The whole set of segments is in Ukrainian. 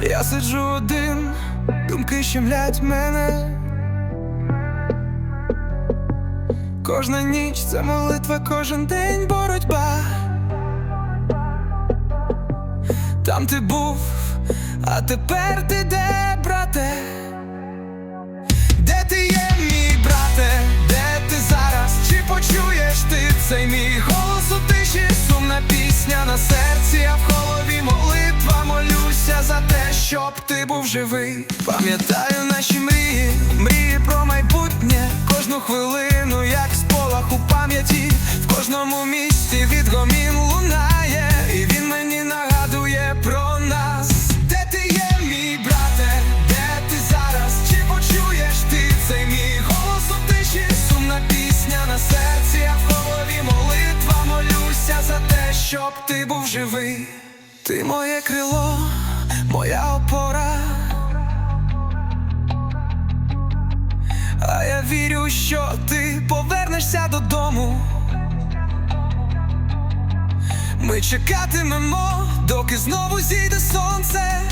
Я сиджу один, думки щемлять мене. Кожна ніч це молитва, кожен день боротьба. Там ти був, а тепер ти де, брате? Де ти є, мій брате? Де ти зараз? Чи почуєш ти цей мій голос у тиші? Сумна пісня на серці, був живий. Пам'ятаю наші мрії, мрії про майбутнє, кожну хвилину, як сполах у пам'яті, в кожному місці відгомін лунає, і він мені нагадує про нас. Де ти є, мій брате? Де ти зараз? Чи почуєш ти цей мій голос у тиші? Сумна пісня на серці, а в голові молитва молюся за те, щоб ти був живий. Ти моє крило, моя вірю, що ти повернешся додому. Ми чекатимемо, доки знову зійде сонце.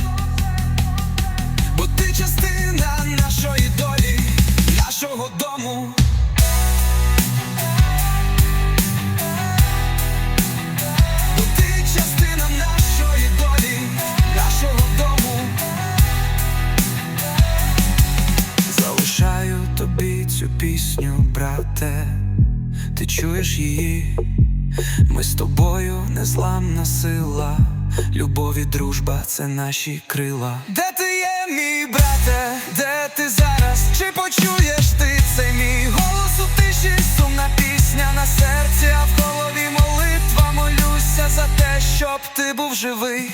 Цю пісню, брате, ти чуєш її, ми з тобою незламна сила, любов і дружба це наші крила. Де ти є, мій брате, де ти зараз? Чи почуєш ти цей мій голос у тиші? Сумна пісня на серці, а в голові молитва молюся за те, щоб ти був живий.